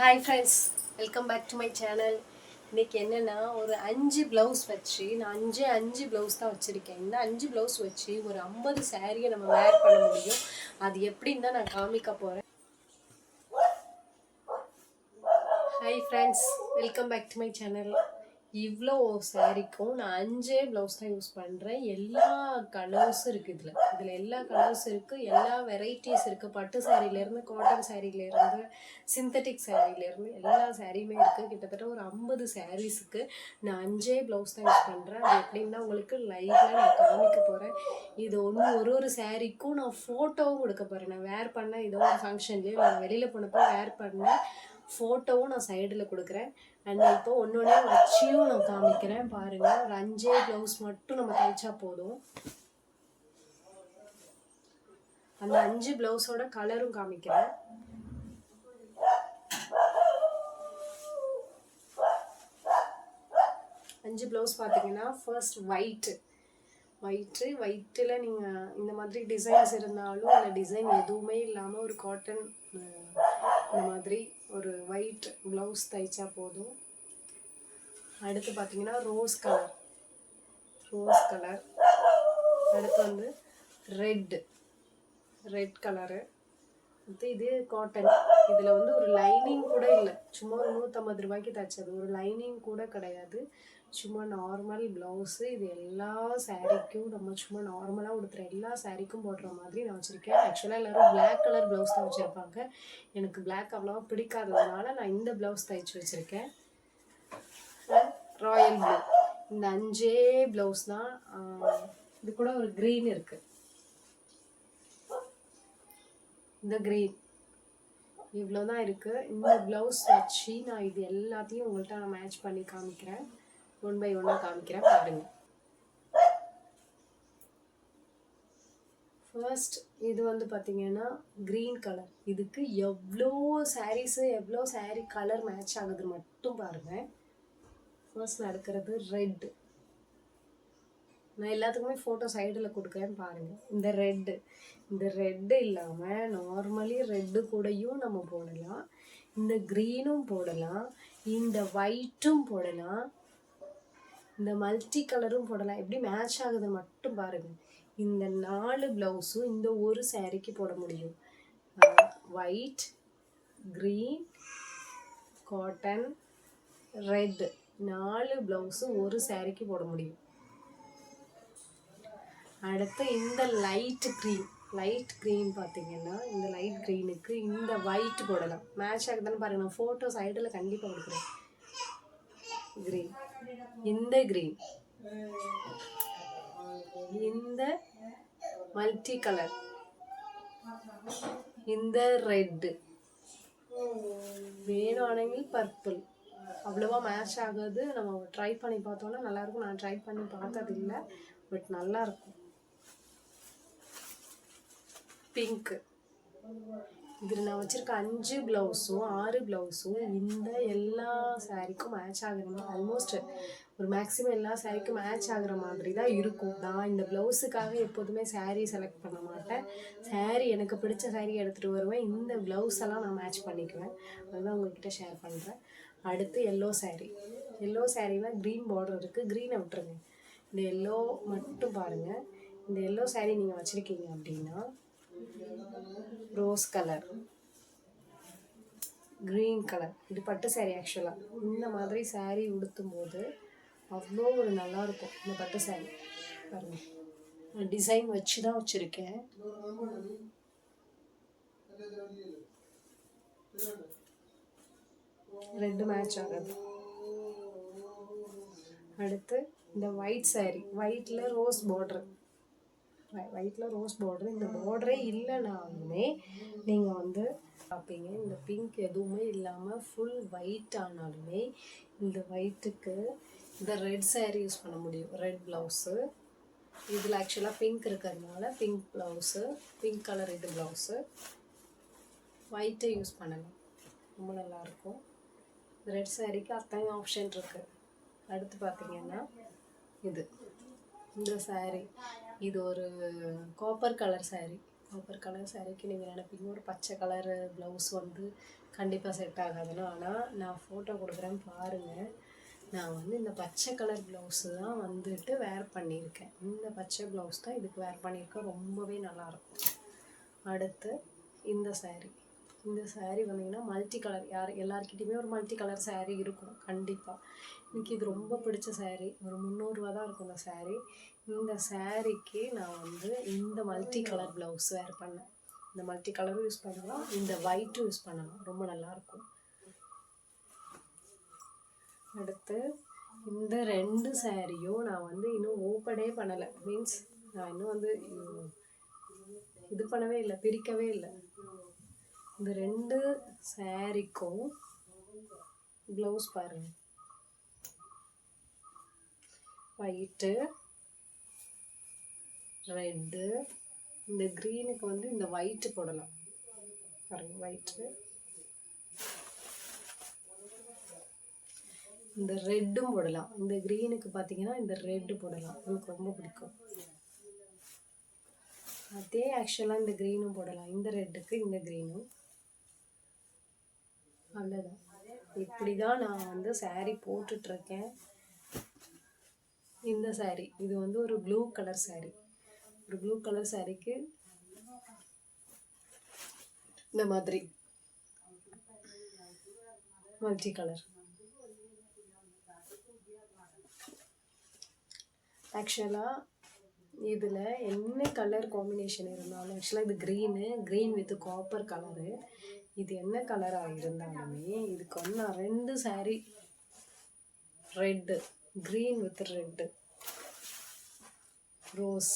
Hi friends welcome back to my channel இன்றைக்கி என்னென்னா ஒரு அஞ்சு ப்ளவுஸ் வச்சு நான் அஞ்சு அஞ்சு ப்ளவுஸ் தான் வச்சுருக்கேன். இந்த அஞ்சு ப்ளவுஸ் வச்சு ஒரு ஐம்பது சாரியை நம்ம வேர் பண்ண முடியும். அது எப்படின்னு தான் நான் காமிக்க போகிறேன் hi friends welcome back to my channel இவ்வளோ சாரிக்கும் நான் அஞ்சே ப்ளவுஸ் தான் யூஸ் பண்ணுறேன் எல்லா கலர்ஸும் இருக்குது இதில். இதில் எல்லா கலர்ஸ் இருக்குது எல்லா வெரைட்டிஸ் இருக்குது பட்டு சாரிலேருந்து காட்டன் சாரிலேருந்து சிந்தட்டிக் சாரிலேருந்து எல்லா சாரியுமே இருக்குது கிட்டத்தட்ட ஒரு ஐம்பது சாரீஸுக்கு நான் அஞ்சே ப்ளவுஸ் தான் யூஸ் பண்ணுறேன் அது எப்படின்னா உங்களுக்கு லைவில் நான் காமிக்க போகிறேன் இது ஒன்று ஒரு ஒரு சாரீக்கும் நான் ஃபோட்டோவும் கொடுக்க போகிறேன் நான் வேர் பண்ண ஏதோ ஒரு ஃபங்க்ஷன்லேயே நான் வெளியில் போனப்போ வேர் பண்ணேன் ஃபோட்டோவும் நான் சைடில் கொடுக்குறேன். அண்ட் இப்போ ஒன்று ஒன்றே வச்சியும் நான் காமிக்கிறேன். பாருங்கள் ஒரு அஞ்சே ப்ளவுஸ் மட்டும் நம்ம தைச்சா போதும். அந்த அஞ்சு ப்ளவுஸோட கலரும் காமிக்கிறேன். அஞ்சு ப்ளவுஸ் பார்த்தீங்கன்னா ஃபர்ஸ்ட் ஒயிட்டு ஒயிட்டு ஒயிட்டில் நீங்கள் இந்த மாதிரி டிசைன்ஸ் இருந்தாலும் அந்த டிசைன் எதுவுமே இல்லாமல் ஒரு காட்டன் இந்த மாதிரி ஒரு ஒயிட் ப்ளவுஸ் தைச்சா போதும். அடுத்து பார்த்தீங்கன்னா ரோஸ் கலர் ரோஸ் கலர் அடுத்து வந்து ரெட் ரெட் கலரு அடுத்து இது காட்டன் இதில் வந்து ஒரு லைனிங் கூட இல்லை. சும்மா ஒரு நூற்றம்பது ரூபாய்க்கு தைச்சது. ஒரு லைனிங் கூட கிடையாது. சும்மா நார்மல் ப்ளவுஸு இது எல்லா சாரீக்கும் நம்ம சும்மா நார்மலாக உடுத்துற எல்லா சாரீக்கும் போடுற மாதிரி நான் வச்சுருக்கேன். ஆக்சுவலாக எல்லோரும் பிளாக் கலர் ப்ளவுஸ் தான் வச்சுருப்பாங்க. எனக்கு பிளாக் அவ்வளோவா பிடிக்காததுனால நான் இந்த ப்ளவுஸ் தைச்சு வச்சுருக்கேன். ராயல் ப்ளூ இந்த அஞ்சே ப்ளவுஸ் தான் இது கூட ஒரு க்ரீன் இருக்குது இந்த க்ரீன் இவ்வளோ தான் இருக்குது இந்த ப்ளவுஸ் வச்சு நான் இது எல்லாத்தையும் உங்கள்கிட்ட நான் மேட்ச் பண்ணி காமிக்கிறேன். ஒன் பை ஒன்னாக காமிக்கிறேன் பாருங்க. ஃபர்ஸ்ட் இது வந்து பார்த்தீங்கன்னா க்ரீன் கலர் இதுக்கு எவ்வளோ சாரீஸு எவ்வளோ சாரீ கலர் மேட்ச் ஆகுது மட்டும் பாருங்கள் ஃபர்ஸ்ட் நடக்கிறது ரெட்டு நான் எல்லாத்துக்குமே ஃபோட்டோ சைடில் கொடுக்குறேன்னு பாருங்கள் இந்த ரெட்டு இந்த ரெட்டு இல்லாமல் நார்மலி ரெட்டு கூடயும் நம்ம போடலாம். இந்த க்ரீனும் போடலாம். இந்த ஒயிட்டும் போடலாம். இந்த மல்டி கலரும் போடலாம். எப்படி மேட்ச் ஆகுது மட்டும் பாருங்கள் இந்த நாலு ப்ளவுஸும் இந்த ஒரு சேரீக்கு போட முடியும். ஒயிட் க்ரீன் காட்டன் ரெட் நாலு ப்ளவுஸும் ஒரு சேரீக்கு போட முடியும். அடுத்து இந்த லைட் க்ரீன் லைட் க்ரீன் பார்த்தீங்கன்னா இந்த லைட் க்ரீனுக்கு இந்த ஒயிட் போடலாம். மேட்ச் ஆகுதுன்னு பாருங்கள் நான் ஃபோட்டோ சைடில் கண்டிப்பாக கொடுக்குறேன். க்ரீன் இந்த க்ரீன் இந்த மல்டி கலர் இந்த ரெட்டு வேணுமானங்கள் பர்பிள் அவ்வளோவா மேட்ச் ஆகாது. நம்ம ட்ரை பண்ணி பார்த்தோன்னா நல்லாயிருக்கும். நான் ட்ரை பண்ணி பார்த்ததில்லை. பட் நல்லாயிருக்கும். பிங்க்கு இதில் நான் வச்சுருக்க அஞ்சு ப்ளவுஸும் ஆறு ப்ளவுஸும் இந்த எல்லா சாரீக்கும் மேட்ச் ஆகுற ஆல்மோஸ்ட் ஒரு மேக்ஸிமம் எல்லா சாரீக்கும் மேட்ச் ஆகுற மாதிரி தான் இருக்கும். நான் இந்த ப்ளவுஸுக்காக எப்போதுமே சாரீ செலக்ட் பண்ண மாட்டேன். சாரீ எனக்கு பிடிச்ச சாரீ எடுத்துகிட்டு வருவேன். இந்த ப்ளவுஸ் எல்லாம் நான் மேட்ச் பண்ணிக்குவேன். அதுதான் உங்கள்கிட்ட ஷேர் பண்ணுறேன் அடுத்து எல்லோ சாரீ எல்லோ சாரீலாம் க்ரீன் பார்டர் இருக்குது க்ரீனை விட்டுருங்க. இந்த எல்லோ மட்டும் பாருங்கள் இந்த எல்லோ சாரீ நீங்கள் வச்சுருக்கீங்க அப்படின்னா ரோஸ் கலர் க்ரீன் கலர் இது பட்டு சாரீ ஆக்சுவலாக இந்த மாதிரி சாரீ உடுத்தும் போது அவ்வளோ ஒரு நல்லா இருக்கும் இந்த பட்டு சாரீ பாருங்க. நான் டிசைன் வச்சு தான் வச்சுருக்கேன். ரெண்டு மேட்ச் ஆகுது. அடுத்து இந்த ஒயிட் சாரீ ஒயிட்டில் ரோஸ் பார்டர் ஒயிட்டில் ரோஸ் பார்டர் இந்த பார்டரே இல்லைனாலுமே நீங்கள் வந்து பார்ப்பீங்க. இந்த பிங்க் எதுவுமே இல்லாமல் ஃபுல் ஒயிட் ஆனாலுமே இந்த ஒயிட்டுக்கு இந்த ரெட் saree யூஸ் பண்ண முடியும். ரெட் ப்ளவுஸு இதில் ஆக்சுவலாக பிங்க் இருக்கிறதுனால பிங்க் ப்ளவுஸு பிங்க் கலர் இது ப்ளவுஸு ஒயிட்டை யூஸ் பண்ணலாம் ரொம்ப நல்லாயிருக்கும். ரெட் சாரீக்கு அத்தனை ஆப்ஷன் இருக்குது அடுத்து பார்த்தீங்கன்னா இது. இந்த சாரீ இது ஒரு copper colour saree. Copper colour சாரீக்கு நீங்கள் நினைப்பீங்க ஒரு பச்சை கலர் ப்ளவுஸ் வந்து கண்டிப்பாக செட் ஆகாதுன்னு. ஆனால் நான் ஃபோட்டோ கொடுக்குறேன் பாருங்கள் நான் வந்து இந்த பச்சை கலர் ப்ளவுஸு தான் வந்துட்டு வேர் பண்ணியிருக்கேன். இந்த பச்சை ப்ளவுஸ் தான் இதுக்கு வேர் பண்ணியிருக்கேன். ரொம்பவே நல்லாயிருக்கும் அடுத்து இந்த saree. இந்த சாரீ வந்தீங்கன்னா மல்டி கலர் யார் எல்லாருக்கிட்டையுமே ஒரு மல்டி கலர் சாரீ இருக்கும். கண்டிப்பாக எனக்கு இது ரொம்ப பிடிச்ச சாரீ ஒரு முந்நூறுரூவா தான் இருக்கும் இந்த சாரீ இந்த சாரீக்கு நான் வந்து இந்த மல்டி கலர் ப்ளவுஸ் வேர் பண்ணேன். இந்த மல்டி கலரும் யூஸ் பண்ணலாம். இந்த ஒயிட்டும் யூஸ் பண்ணலாம். ரொம்ப நல்லாயிருக்கும். அடுத்து இந்த ரெண்டு சாரியும் நான் வந்து இன்னும் ஓப்பனே பண்ணலை. மீன்ஸ் நான் இன்னும் வந்து இது பண்ணவே இல்லை பிரிக்கவே இல்லை. இந்த ரெண்டு சாரிக்கும் ப்ளவுஸ் பாருங்க. ஒயிட்டு ரெட்டு இந்த க்ரீனுக்கு வந்து இந்த ஒயிட்டு போடலாம். பாருங்க ஒயிட்டு இந்த ரெட்டும் போடலாம். இந்த க்ரீனுக்கு பார்த்தீங்கன்னா இந்த ரெட்டு போடலாம். எனக்கு ரொம்ப பிடிக்கும். அதே ஆக்சுவலாக இந்த க்ரீனும் போடலாம். இந்த ரெட்டுக்கு இந்த க்ரீனும் அவ்வளோதான் இப்படி தான் நான் வந்து சாரீ போட்டுட்ருக்கேன். இந்த சாரீ இது வந்து ஒரு ப்ளூ கலர் சாரீ ஒரு ப்ளூ கலர் சாரீக்கு இந்த மாதிரி. மல்டி கலர் ஆக்சுவலாக இதில் என்ன கலர் காம்பினேஷன் இருந்தாலும் ஆக்சுவலாக இது green green with copper colour இது என்ன கலராக இருந்தாலுமே இதுக்கு வந்து நான் ரெண்டு saree. Red green with red rose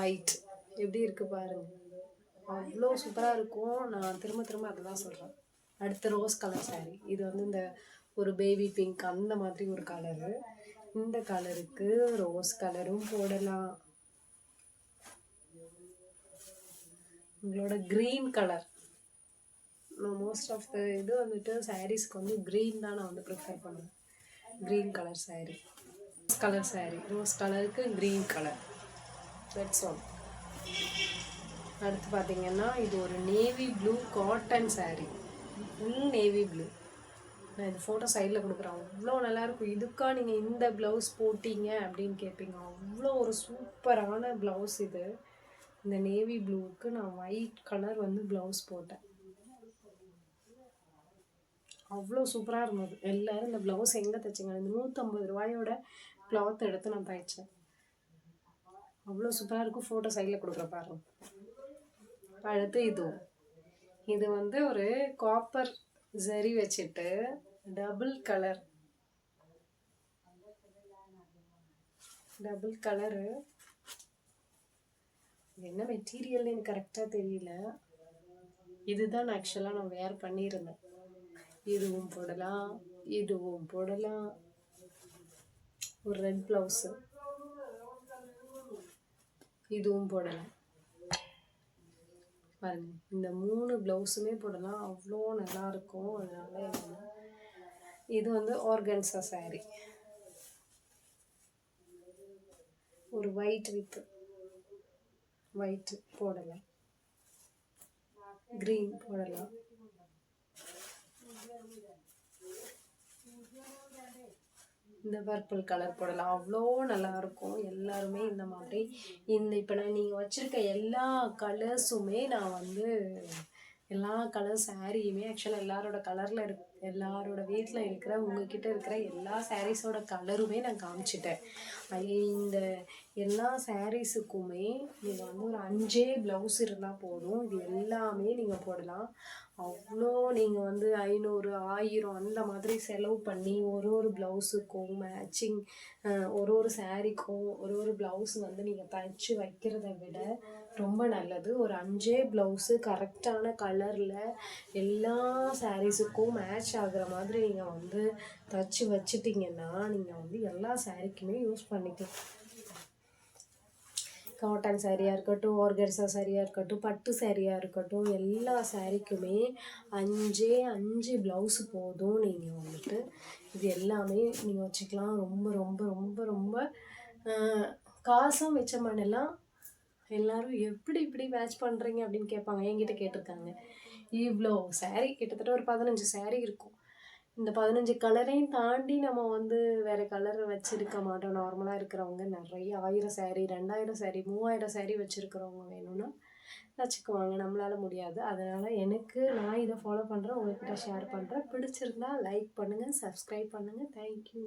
white எப்படி இருக்குது பாருங்க. அவ்வளோ சூப்பராக இருக்கும். நான் திரும்ப திரும்ப அதை தான் சொல்கிறேன் அடுத்து ரோஸ் கலர் saree. இது வந்து இந்த ஒரு பேபி பிங்க் அந்த மாதிரி ஒரு கலரு இந்த கலருக்கு ரோஸ் கலரும் போடலாம். உங்களோட க்ரீன் கலர் நான் மோஸ்ட் ஆஃப் த இது வந்துட்டு சாரீஸ்க்கு வந்து க்ரீன் தான் நான் வந்து ப்ரிஃபர் பண்ணுவேன். Green colour sari rose colour sari rose கலருக்கு க்ரீன் கலர் தட்ஸ் ஆல் அடுத்து பார்த்தீங்கன்னா இது ஒரு navy blue cotton sari full navy blue நான் இந்த ஃபோட்டோ சைடில் கொடுக்குறேன். அவ்வளோ நல்லாயிருக்கும். இதுக்கா நீங்கள் இந்த ப்ளவுஸ் போட்டீங்க அப்படின்னு கேட்பீங்க அவ்வளோ ஒரு சூப்பரான ப்ளவுஸ் இது. இந்த நேவி ப்ளூவுக்கு நான் ஒயிட் கலர் வந்து ப்ளவுஸ் போட்டேன். அவ்வளோ சூப்பராக இருந்தது. எல்லோரும் இந்த ப்ளவுஸ் எங்கே தைச்சிங்க? இந்த நூற்றம்பது ரூபாயோட க்ளாத் எடுத்து நான் தைச்சேன். அவ்வளோ சூப்பராக இருக்கும் ஃபோட்டோ சைடில் கொடுக்குற பாருங்க அடுத்து இதுவும் இது வந்து ஒரு காப்பர் ஜரி வச்சுட்டு டபுள் கலர் டபுள் கலரு என்ன மெட்டீரியல்னு எனக்கு கரெக்டாக தெரியல. இதுதான் ஆக்சுவலாக நான் வேர் பண்ணியிருந்தேன். இதுவும் போடலாம் இதுவும் போடலாம். ஒரு ரெட் ப்ளவுஸு இதுவும் போடலாம். பாருங்க இந்த மூணு ப்ளவுஸுமே போடலாம். அவ்வளோ நல்லா இருக்கும். அதனால இது வந்து ஆர்கன்ஸா saree ஒரு ஒயிட் வித் ஒயிட் போடலாம். க்ரீன் போடலாம். இந்த பர்பிள் கலர் போடலாம். அவ்வளோ நல்லா இருக்கும். எல்லாருமே இந்த மாதிரி இந்த இப்போ நான் நீங்கள் வச்சுருக்க எல்லா கலர்ஸுமே நான் வந்து எல்லா கலர் சாரியுமே ஆக்சுவலாக எல்லாரோட கலரில் இருக் எல்லாரோட வீட்டில் இருக்கிற உங்ககிட்ட இருக்கிற எல்லா சாரீஸோட கலருமே நான் காமிச்சிட்டேன். இந்த எல்லா சாரீஸுக்குமே நீங்கள் வந்து ஒரு அஞ்சே ப்ளவுஸ் இருந்தால் போதும். இது எல்லாமே நீங்கள் போடலாம். அவ்வளோ நீங்கள் வந்து ஐநூறு ஆயிரம் அந்த மாதிரி செலவு பண்ணி ஒரு ஒரு ப்ளவுஸுக்கும் மேட்சிங் ஒரு ஒரு சாரீக்கும் ஒரு ஒரு ப்ளவுஸ் வந்து நீங்கள் தைச்சு வைக்கிறத விட ரொம்ப நல்லது. ஒரு அஞ்சே ப்ளவுஸு கரெக்டான கலரில் எல்லா சாரீஸுக்கும் மேட்ச் ஆகுற மாதிரி நீங்கள் வந்து தச்சு வச்சுட்டிங்கன்னா நீங்கள் வந்து எல்லா சாரீக்குமே யூஸ் பண்ணிக்கலாம். காட்டன் சாரியாக இருக்கட்டும் ஆர்கன்ஸா சாரியாக இருக்கட்டும் பட்டு சாரியாக இருக்கட்டும் எல்லா சாரீக்குமே அஞ்சே அஞ்சு ப்ளவுஸு போதும் நீங்கள் வந்துட்டு. இது எல்லாமே நீங்கள் வச்சுக்கலாம். ரொம்ப ரொம்ப ரொம்ப ரொம்ப காசும் மிச்சம் பண்ணலாம். எல்லோரும் எப்படி இப்படி மேட்ச் பண்ணுறீங்க அப்படின்னு கேட்பாங்க. என்கிட்ட கேட்டிருக்காங்க. இவ்வளோ saree கிட்டத்தட்ட ஒரு பதினஞ்சு saree இருக்கும். இந்த பதினஞ்சு கலரையும் தாண்டி நம்ம வந்து வேறு கலர் வச்சுருக்க மாட்டோம். நார்மலாக இருக்கிறவங்க நிறைய ஆயிரம் saree ரெண்டாயிரம் சேரீ மூவாயிரம் சேரீ வச்சுருக்கிறவங்க வேணும்னா வச்சுக்குவாங்க. நம்மளால் முடியாது. அதனால் எனக்கு நான் இதை ஃபாலோ பண்ணுறேன் உங்கள்கிட்ட ஷேர் பண்ணுறேன் பிடிச்சிருந்தா லைக் பண்ணுங்கள் சப்ஸ்கிரைப் பண்ணுங்கள் தேங்க்யூ